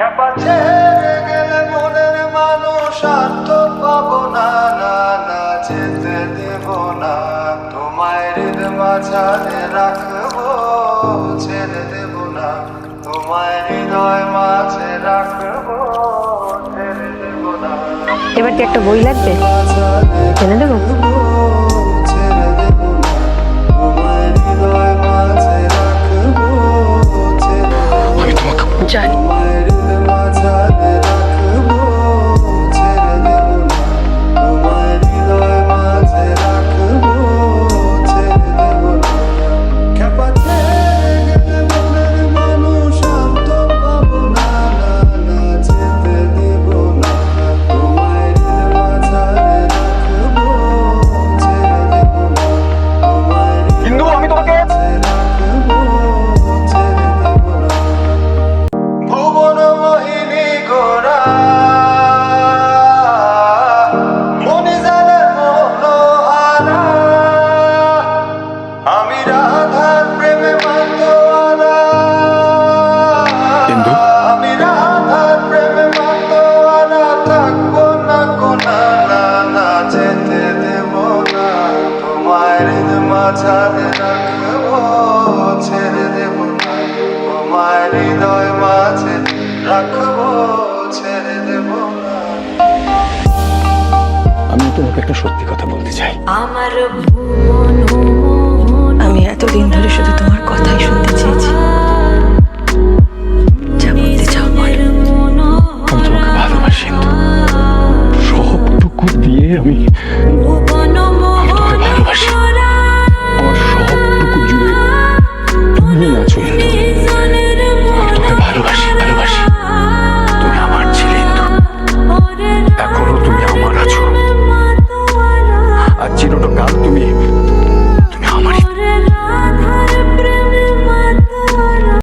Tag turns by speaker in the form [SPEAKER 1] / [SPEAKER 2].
[SPEAKER 1] খেপা ছেড়ে গেলে মনের মানুষ আর তো পাবো না। না না যেতে দেব না। তোমায় হৃদ মাঝারে রাখব ছেড়ে দেব না। তোমায় হৃদয় মাঝে রাখব ছেড়ে দেব না।
[SPEAKER 2] এবার কি একটা বই লাগবে? এনে দেবো?
[SPEAKER 1] রাখব, মাঝারে রাখব ছেড়ে দেব না। তোমার হৃদয় মাঝে রাখব ছেড়ে দেব না।
[SPEAKER 3] আমি তোমাকে একটা সত্যি কথা বলতে চাই।
[SPEAKER 4] আমার
[SPEAKER 2] আমি এতদিন ধরে শুধু তোমার কথাই শুনতে চেয়েছি। যা বলতে চাও বলো।
[SPEAKER 3] আমি তোমাকে ভালোবাসি সবটুকু দিয়ে আমি